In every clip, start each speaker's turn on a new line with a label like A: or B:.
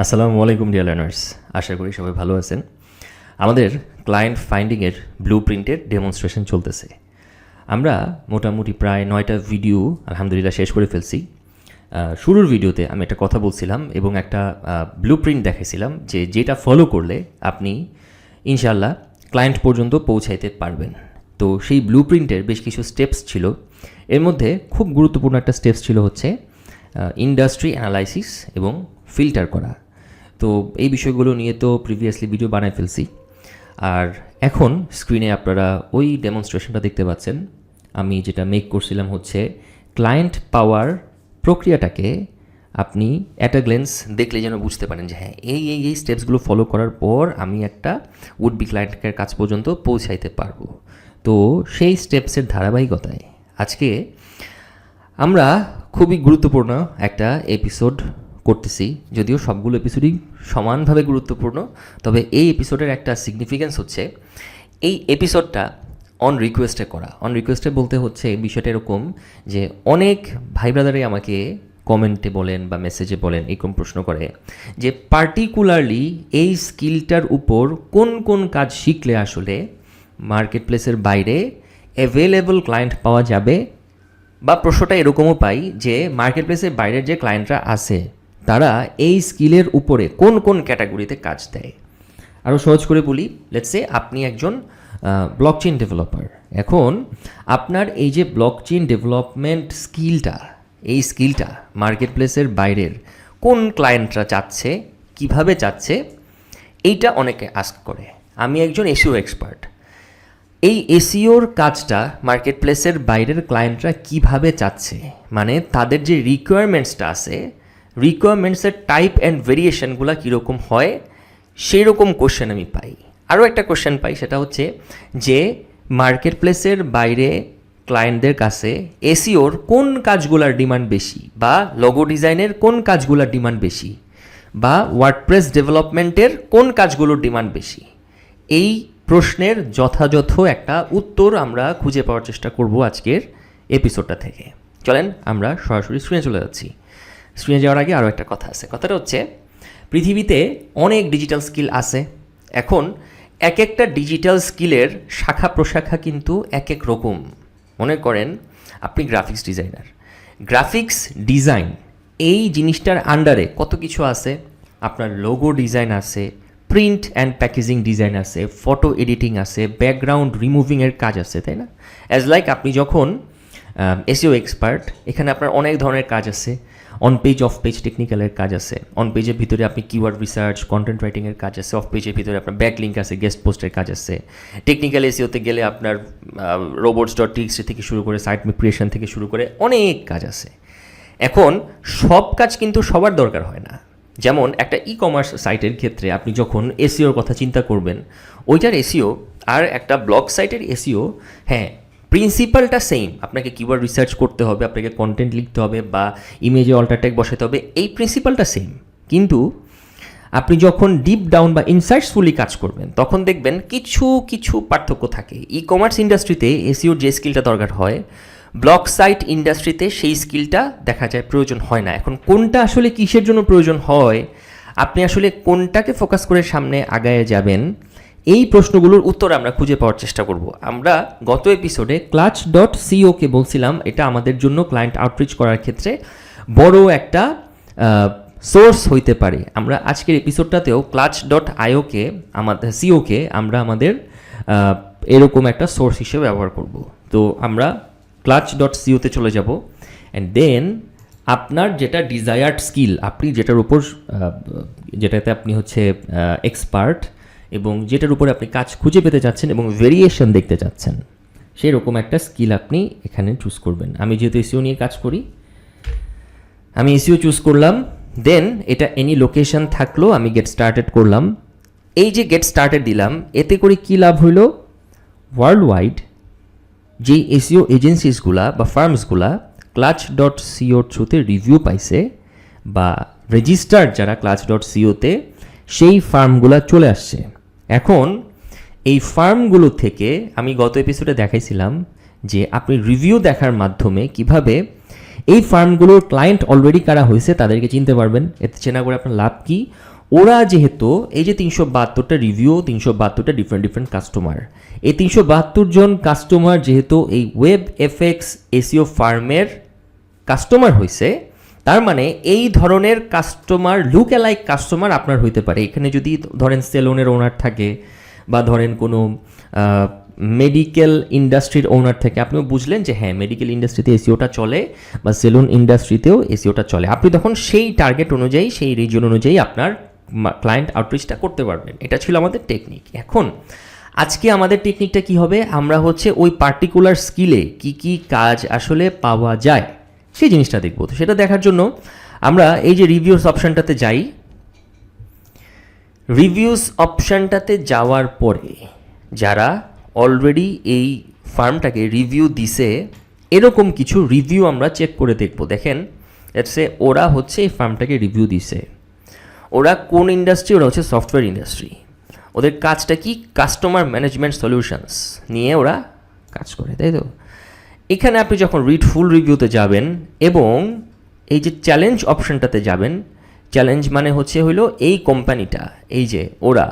A: আসসালামু আলাইকুম dear learners আশা করি সবাই ভালো আছেন। আমাদের ক্লায়েন্ট ফাইন্ডিংয়ের ব্লু প্রিন্টের ডেমনস্ট্রেশন চলতেছে। আমরা মোটামুটি প্রায় নয়টা ভিডিও আলহামদুলিল্লাহ শেষ করে ফেলছি। শুরুর ভিডিওতে আমি একটা কথা বলছিলাম এবং একটা ব্লু প্রিন্ট দেখাইছিলাম যে যেটা ফলো করলে আপনি ইনশাল্লাহ ক্লায়েন্ট পর্যন্ত পৌঁছাইতে পারবেন। তো সেই ব্লু প্রিন্টের বেশ কিছু স্টেপস ছিল। এর মধ্যে খুব গুরুত্বপূর্ণ একটা স্টেপস ছিল হচ্ছে ইন্ডাস্ট্রি অ্যানালাইসিস এবং ফিল্টার করা। তো এই বিষয়গুলো নিয়ে তো প্রিভিয়াসলি ভিডিও বানায় ফেলছি। আর এখন স্ক্রিনে আপনারা ওই ডেমনস্ট্রেশনটা দেখতে পাচ্ছেন। আমি যেটা মেক করছিলাম হচ্ছে ক্লায়েন্ট পাওয়ার প্রক্রিয়াটাকে আপনি অ্যাট আ গ্লেন্স দেখলে যেন বুঝতে পারেন যে হ্যাঁ এই এই এই স্টেপসগুলো ফলো করার পর আমি একটা উড বি ক্লায়েন্টের কাছ পর্যন্ত পৌঁছাইতে পারব। তো সেই স্টেপসের ধারাবাহিকতায় আজকে আমরা খুবই গুরুত্বপূর্ণ একটা এপিসোড করতেছি, যদিও সবগুলো এপিসোডই সমানভাবে গুরুত্বপূর্ণ, তবে এই এপিসোডের একটা সিগনিফিক্যান্স হচ্ছে, এই এপিসোডটা অন রিকোয়েস্টে করা। অন রিকোয়েস্টে বলতে হচ্ছে বিষয়টা এরকম যে, অনেক ভাই ব্রাদারই আমাকে কমেন্টে বলেন বা মেসেজে বলেন, এরকম প্রশ্ন করে যে পার্টিকুলারলি এই স্কিলটার উপর কোন কোন কাজ শিখলে আসলে মার্কেট প্লেসের বাইরে অ্যাভেলেবল ক্লায়েন্ট পাওয়া যাবে? বা প্রশ্নটা এরকমও পাই যে মার্কেট প্লেসের বাইরের যে ক্লায়েন্টরা আছে তারা এই স্কিলের উপরে কোন কোন ক্যাটাগরিতে কাজ দেয়। আরও সহজ করে বলি লেটসে আপনি একজন ব্লকচেন ডেভেলপার এখন আপনার এই যে ব্লকচেন ডেভেলপমেন্ট স্কিলটা এই স্কিলটা মার্কেট প্লেসের বাইরের কোন ক্লায়েন্টরা চাচ্ছে, কীভাবে চাচ্ছে, এইটা অনেকে আস্ক করে। আমি একজন এসিও এক্সপার্ট এই এসিওর কাজটা মার্কেট প্লেসের বাইরের ক্লায়েন্টরা কীভাবে চাচ্ছে? মানে তাদের যে রিকোয়ারমেন্টসটা আছে রিকোয়ারমেন্টসের টাইপ অ্যান্ড ভেরিয়েশনগুলো কীরকম হয় সেই রকম কোশ্চেন আমি পাই। আরও একটা কোশ্চেন পাই, সেটা হচ্ছে যে মার্কেট প্লেসের বাইরে ক্লায়েন্টদের কাছে এসিওর কোন কাজগুলোর ডিমান্ড বেশি বা লোগো ডিজাইনের কোন কাজগুলোর ডিমান্ড বেশি বা ওয়ার্ডপ্রেস ডেভেলপমেন্টের কোন কাজগুলোর ডিমান্ড বেশি? এই প্রশ্নের যথাযথ একটা উত্তর আমরা খুঁজে পাওয়ার চেষ্টা করব আজকের এপিসোডটা থেকে। চলেন আমরা সরাসরি স্ক্রিনে চলে যাচ্ছি। স্ক্রিনে যাওয়ার আগে আরও একটা কথা আছে। কথাটা হচ্ছে, পৃথিবীতে অনেক ডিজিটাল স্কিল আছে। এখন এক একটা ডিজিটাল স্কিলের শাখা প্রশাখা কিন্তু এক এক রকম। মনে করেন, আপনি গ্রাফিক্স ডিজাইনার গ্রাফিক্স ডিজাইন এই জিনিসটার আন্ডারে কত কিছু আছে? আপনার লোগো ডিজাইন আছে প্রিন্ট অ্যান্ড প্যাকেজিং ডিজাইন আছে ফটো এডিটিং আছে ব্যাকগ্রাউন্ড রিমুভিংয়ের কাজ আছে, তাই না? অ্যাজ লাইক আপনি যখন এসিও এক্সপার্ট এখানে আপনার অনেক ধরনের কাজ আছে। অন পেজ অফ পেজ টেকনিক্যালের কাজ আছে। অন পেজের ভিতরে আপনি কিওয়ার্ড রিসার্চ কন্টেন্ট রাইটিংয়ের কাজ আছে। অফ পেজের ভিতরে আপনার ব্যাক লিঙ্ক আছে গেস্ট পোস্টের কাজ আছে। টেকনিক্যাল এসিওতে গেলে আপনার রোবটস ডট টিক্সি থেকে শুরু করে সাইট ক্রিয়েশন থেকে শুরু করে অনেক কাজ আছে। এখন সব কাজ কিন্তু সবার দরকার হয় না। যেমন একটা ই কমার্স সাইটের ক্ষেত্রে আপনি যখন এসিওর কথা চিন্তা করবেন, ওইটার এসিও আর একটা ব্লগ সাইটের এসিও হ্যাঁ প্রিন্সিপালটা সেম আপনাকে কিওয়ার্ড রিসার্চ করতে হবে, আপনাকে কন্টেন্ট লিখতে হবে বা ইমেজে অল্টারটেক বসাতে হবে, এই প্রিন্সিপালটা সেম কিন্তু আপনি যখন ডিপ ডাউন বা ইনসাইটসফুলি কাজ করবেন, তখন দেখবেন কিছু কিছু পার্থক্য থাকে। ই কমার্স ইন্ডাস্ট্রিতে এসিওর যে স্কিলটা দরকার হয় ব্লক সাইট ইন্ডাস্ট্রিতে সেই স্কিলটা দেখা যায় প্রয়োজন হয় না। এখন কোনটা আসলে কিসের জন্য প্রয়োজন হয়, আপনি আসলে কোনটাকে ফোকাস করে সামনে আগায় যাবেন এই প্রশ্নগুলোর উত্তর আমরা খুঁজে পাওয়ার চেষ্টা করব। আমরা গত এপিসোডে ক্লাচ ডট সিওকে বলছিলাম, এটা আমাদের জন্য ক্লায়েন্ট আউটরিচ করার ক্ষেত্রে বড় একটা সোর্স হইতে পারে। আমরা আজকের এপিসোডটাতেও ক্লাচ ডট আইওকে আমাদের সিওকে আমরা আমাদের এরকম একটা সোর্স হিসেবে ব্যবহার করব। তো আমরা ক্লাচ ডট সিওতে চলে যাব। অ্যান্ড দেন আপনার যেটা ডিজায়ার্ড স্কিল আপনি যেটার উপর যেটাতে আপনি হচ্ছে এক্সপার্ট এবং যেটার উপরে আপনি কাজ খুঁজে পেতে চাচ্ছেন এবং ভেরিয়েশন দেখতে চাচ্ছেন সেই রকম একটা স্কিল আপনি এখানে চুজ করবেন। আমি যেহেতু এসিও নিয়ে কাজ করি, আমি এসিও চুজ করলাম দেন এটা এনি লোকেশন থাকল আমি গেট স্টার্টেড করলাম। এই যে গেট স্টার্টেড দিলাম, এতে করে কি লাভ হইল ওয়ার্ল্ড ওয়াইড যেই এসিও এজেন্সিসগুলা বা ফার্মসগুলা ক্লাচ ডট সিওর থ্রুতে রিভিউ পাইছে বা রেজিস্টার্ড যারা ক্লাচ ডট সিওতে সেই ফার্মগুলা চলে আসছে। এখন এই ফার্মগুলো থেকে আমি গত এপিসোডে দেখাইছিলাম যে আপনি রিভিউ দেখার মাধ্যমে কীভাবে এই ফার্মগুলোর ক্লায়েন্ট অলরেডি কারা হয়েছে তাদেরকে চিনতে পারবেন। এতে চেনা করে আপনার লাভ কি? ওরা যেহেতু এই যে তিনশো বাহাত্তরটা রিভিউ তিনশো বাহাত্তরটা ডিফারেন্ট ডিফারেন্ট কাস্টমার এই তিনশো বাহাত্তর জন কাস্টমার যেহেতু এই ওয়েব এফএক্স এসিও ফার্মের কাস্টমার হয়েছে তার মানে এই ধরনের কাস্টমার লুক অ্যালাইক কাস্টমার আপনার হইতে পারে। এখানে যদি ধরেন সেলুনের ওনার থাকে বা ধরেন কোনো মেডিকেল ইন্ডাস্ট্রির ওনার থেকে, আপনিও বুঝলেন যে হ্যাঁ মেডিকেল ইন্ডাস্ট্রিতে এসিওটা চলে বা সেলুন ইন্ডাস্ট্রিতেও এসিওটা চলে। আপনি তখন সেই টার্গেট অনুযায়ী, সেই রিজন অনুযায়ী আপনার ক্লায়েন্ট আউটরিচটা করতে পারবেন। এটা ছিল আমাদের টেকনিক এখন, আজকে আমাদের টেকনিকটা কি হবে? আমরা হচ্ছে ওই পার্টিকুলার স্কিলে কি কি কাজ আসলে পাওয়া যায়। সেই জিনিসটা দেখব। তো সেটা দেখার জন্য আমরা এই যে রিভিউস অপশানটাতে যাই। রিভিউস অপশানটাতে যাওয়ার পরে যারা অলরেডি এই ফার্মটাকে রিভিউ দিছে, এরকম কিছু রিভিউ আমরা চেক করে দেখব। দেখেন সে ওরা হচ্ছে এই ফার্মটাকে রিভিউ দিছে। ওরা কোন ইন্ডাস্ট্রি ওরা হচ্ছে সফটওয়্যার ইন্ডাস্ট্রি ওদের কাজটা কি? কাস্টমার ম্যানেজমেন্ট সলিউশনস নিয়ে ওরা কাজ করে, তাই তো? এখানে আপনি যখন রিড ফুল রিভিউতে যাবেন এবং এই যে চ্যালেঞ্জ অপশনটাতে যাবেন চ্যালেঞ্জ মানে হচ্ছে হলো এই কোম্পানিটা, এই যে ওরা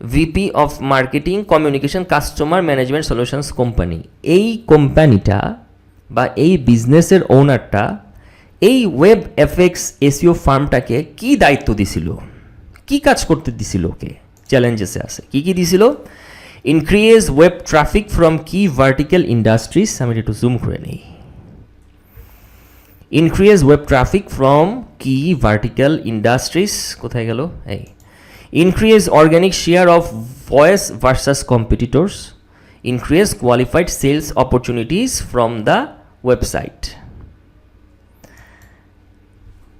A: VP of marketing communication customer management solutions company. এই কোম্পানিটা বা এই বিজনেসের ওনারটা এই ওয়েব এফএক্স এসিও ফার্মটাকে কি দায়িত্ব দিছিল? কি কাজ করতে দিছিল ওকে? চ্যালেঞ্জেসে আছে। কি কি দিছিল? ইনক্রিজ ওয়েব ট্রাফিক ফ্রম কি ভার্টিক্যাল ইন্ডাস্ট্রিজ আমি একটু জুম করে নিই। ইনক্রিজ ওয়েব ট্রাফিক ফ্রম কি ভার্টিক্যাল ইন্ডাস্ট্রিজ কোথায় গেল? এই। Increase organic share of voice versus competitors increase qualified sales opportunities from the website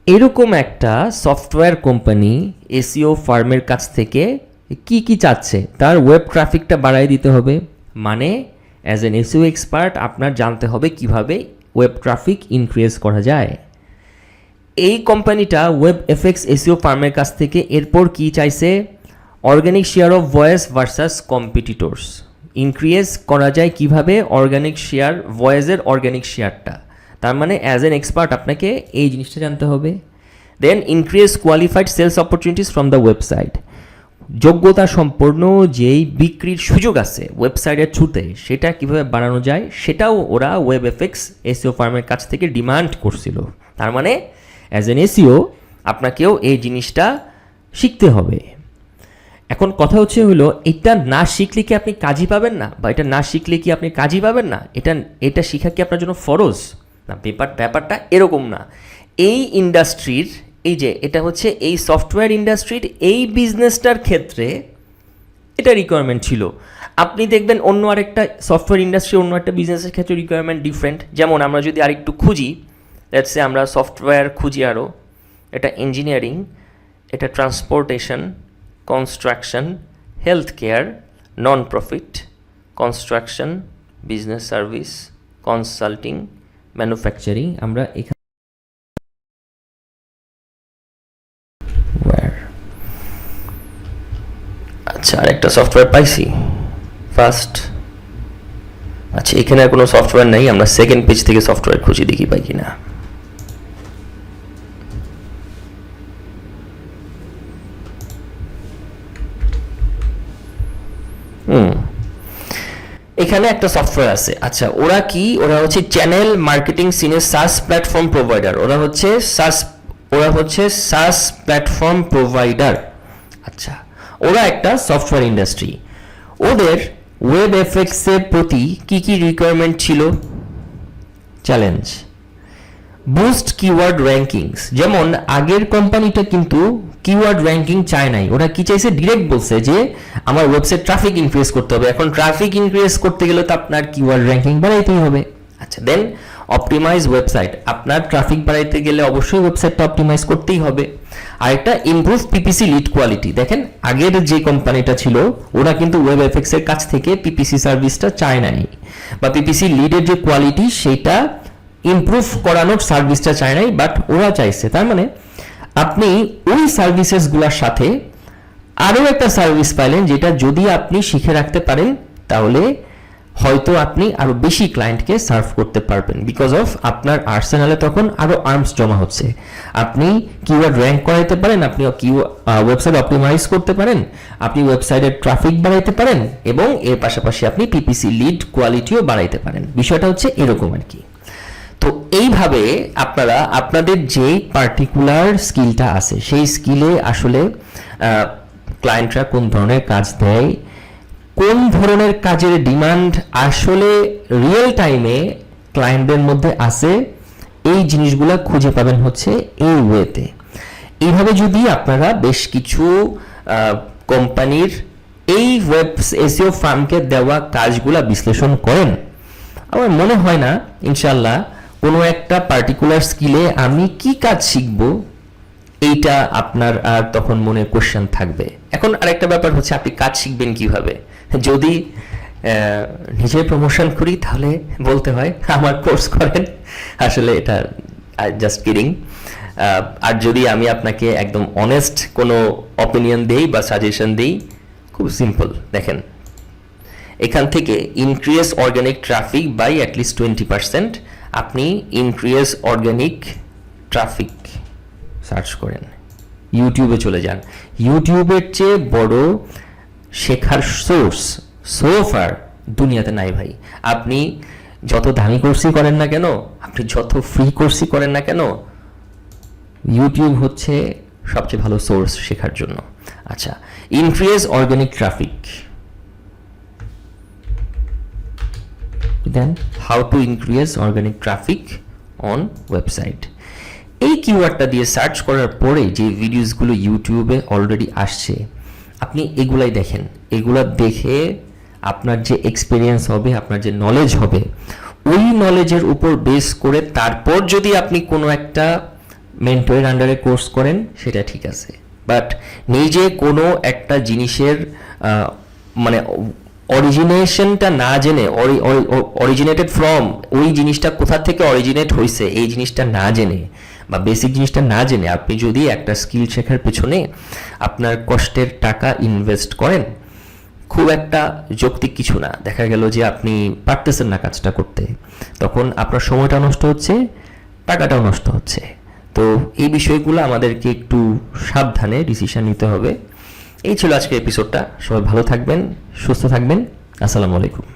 A: এরকম একটা সফটওয়্যার কোম্পানি এসিও ফার্মের কাছ থেকে কি কি চাচ্ছে? তার ওয়েব ট্রাফিকটা বাড়াই দিতে হবে। মানে অ্যাজ এন এসিও এক্সপার্ট আপনার জানতে হবে কীভাবে ওয়েব ট্রাফিক ইনক্রিজ করা যায়। এই কোম্পানিটা ওয়েব এফএক্স এসিও ফার্মের কাছ থেকে এরপর কি চাইছে? Organic share of voice versus competitors increase করা যায় কীভাবে? অর্গানিক শেয়ার ভয়েসের অর্গানিক শেয়ারটা তার মানে অ্যাজ এন এক্সপার্ট আপনাকে এই জিনিসটা জানতে হবে। Then increase qualified sales opportunities from the website যোগ্যতা সম্পন্ন যেই বিক্রির সুযোগ আছে ওয়েবসাইটের থ্রুতে সেটা কীভাবে বাড়ানো যায়, সেটাও ওরা ওয়েব এফেক্স এসিও ফার্মের কাছ থেকে ডিমান্ড করছিল। তার মানে অ্যাজ এন এসিও আপনাকেও এই জিনিসটা শিখতে হবে। এখন কথা হচ্ছে হলো, এটা না শিখলে কি আপনি কাজই পাবেন না? বা এটা না শিখলে কি আপনি কাজই পাবেন না? এটা এটা শেখা কি আপনার জন্য ফরজ? না ব্যাপার ব্যাপারটা এরকম না। এই ইন্ডাস্ট্রির এই যে, এটা হচ্ছে এই সফটওয়্যার ইন্ডাস্ট্রির এই বিজনেসটার ক্ষেত্রে এটা রিকোয়ারমেন্ট ছিল। আপনি দেখবেন অন্য আরেকটা সফটওয়্যার ইন্ডাস্ট্রি অন্য একটা বিজনেসের ক্ষেত্রে রিকোয়ারমেন্ট ডিফারেন্ট যেমন আমরা যদি আরেকটু খুঁজি লেটসে আমরা সফটওয়্যার খুঁজি আরও এটা ইঞ্জিনিয়ারিং এটা transportation construction health care non profit construction business service consulting manufacturing আমরা এখানে আরেকটা সফটওয়্যার পাইছি। ফার্স্ট আচ্ছা এখানে আর কোনো সফটওয়্যার নেই, আমরা সেকেন্ড পেজ থেকে সফটওয়্যার খুঁজে, দেখি পাই কিনা। হুম, এখানে একটা সফটওয়্যার আছে। আচ্ছা ওরা কি? ওরা হচ্ছে চ্যানেল মার্কেটিং সিনের সাস প্ল্যাটফর্ম প্রোভাইডার ওরা হচ্ছে সাস ওরা হচ্ছে সাস প্ল্যাটফর্ম প্রোভাইডার আচ্ছা ওরা একটা সফটওয়্যার ইন্ডাস্ট্রি ওদের ওয়েব এফেক্টসের প্রতি কি কি রিকোয়ারমেন্ট ছিল? চ্যালেঞ্জ বুস্ট কিওয়ার্ড র্যাঙ্কিংস যেমন, আগের কোম্পানিটা কিন্তু কিওয়ার্ড র্যাঙ্কিং চায় নাই। ওরা কি চাইছে? ডিরেক্ট বলছে যে, আমার ওয়েবসাইট ট্রাফিক ইনক্রিজ করতে হবে। এখন ট্রাফিক ইনক্রিজ করতে গেলে তো আপনার কিওয়ার্ড র্যাঙ্কিং বাড়াইতেই হবে। আচ্ছা দেন অপটিমাইজ ওয়েবসাইট আপনার ট্রাফিক বাড়াইতে গেলে অবশ্যই ওয়েবসাইটটা অপটিমাইজ করতেই হবে। আরেকটা ইমপ্রুভ পিপিসি লিড কোয়ালিটি দেখেন, আগের যে কোম্পানিটা ছিল, ওরা কিন্তু ওয়েব এফেক্স এর কাছ থেকে পিপিসি সার্ভিসটা চায় নাই। বা পিপিসি লিডের যে কোয়ালিটি সেটা ইমপ্রুভ করানোর সার্ভিসটা চায় নাই বাট ওরা চাইছে। তার মানে আপনি ওই সার্ভিসেসগুলোর সাথে আরও একটা সার্ভিস পাইলেন, যেটা যদি আপনি শিখে রাখতে পারেন, তাহলে হয়তো আপনি আরও বেশি ক্লায়েন্টকে সার্ভ করতে পারবেন বিকজ অফ আপনার আর্সেনালে তখন আরও আর্মস জমা হচ্ছে। আপনি কিওয়ার্ড র্যাঙ্ক করাইতে পারেন, আপনি ওয়েবসাইট অপটিমাইজ করতে পারেন, আপনি ওয়েবসাইটের ট্রাফিক বাড়াইতে পারেন এবং এর পাশাপাশি আপনি পিপিসি লিড কোয়ালিটিও বাড়াইতে পারেন। বিষয়টা হচ্ছে এরকম আর কি। তো এইভাবে আপনারা, আপনাদের যে পার্টিকুলার স্কিলটা আছে, সেই স্কিলে আসলে ক্লায়েন্টরা কোন ধরনের কাজ দেয় কোন ধরনের কাজের ডিমান্ড আসলে রিয়েল টাইমে ক্লায়েন্টদের মধ্যে আছে, এই জিনিসগুলো খুঁজে পাবেন হচ্ছে এই ওয়েতে এইভাবে যদি আপনারা বেশ কিছু কোম্পানির এই ওয়েব এসিও ফার্মকে দেওয়া কাজগুলা বিশ্লেষণ করেন, আমার মনে হয় না ইনশাল্লাহ কোনো একটা পার্টিকুলার স্কিলে আমি কি কাজ শিখব, এইটা আপনার আর তখন মনে কোশ্চেন থাকবে। এখন আরেকটা ব্যাপার হচ্ছে আপনি কাজ শিখবেন কীভাবে? যদি নিজে প্রমোশন করি, তাহলে বলতে হয়, আমার কোর্স করেন। আসলে এটা জাস্ট কিডিং আর যদি আমি আপনাকে একদম অনেস্ট কোনো অপিনিয়ন দেই বা সাজেশন দেই, খুব সিম্পল দেখেন। এখান থেকে increase organic traffic by at least twenty percent আপনি ইনক্রিজ অর্গানিক ট্রাফিক সার্চ করেন। ইউটিউবে চলে যান। ইউটিউবের চেয়ে বড় শেখার সোর্স সোফার দুনিয়াতে নাই ভাই। আপনি যত দামি কোর্সই করেন না কেন, আপনি যত ফ্রি কোর্সই করেন না কেন ইউটিউব হচ্ছে সবচেয়ে ভালো সোর্স শেখার জন্য। আচ্ছা increase organic traffic then how to increase organic traffic on website এই কিওয়ার্ডটা দিয়ে সার্চ করার পরে যে ভিডিওসগুলো ইউটিউবে অলরেডি আসছে আপনি এগুলাই দেখেন। এগুলা দেখে আপনার যে এক্সপিরিয়েন্স হবে, আপনার যে নলেজ হবে, ওই নলেজের উপর বেস করে তারপর যদি আপনি কোনো একটা মেন্টরের আন্ডারে কোর্স করেন, সেটা ঠিক আছে। বাট নিজে কোনো একটা জিনিসের মানে অরিজিনেশনটা না জেনে অরিজিনেটেড ফ্রম ওই জিনিসটা কোথা থেকে অরিজিনেট হয়েছে এই জিনিসটা না জেনে বা বেসিক জিনিসটা না জেনে আপনি যদি একটা স্কিল শেখার পেছনে আপনার কষ্টের টাকা ইনভেস্ট করেন, খুব একটা যৌক্তিক কিছু না। দেখা গেল যে আপনি পারতেছেন না কাজটা করতে। তখন আপনার সময়টা নষ্ট হচ্ছে, টাকাটাও নষ্ট হচ্ছে। তো এই বিষয়গুলো আমাদেরকে একটু সাবধানে ডিসিশন নিতে হবে। এই ছিল আজকের এপিসোডটা সবাই ভালো থাকবেন, সুস্থ থাকবেন। আসসালামু আলাইকুম।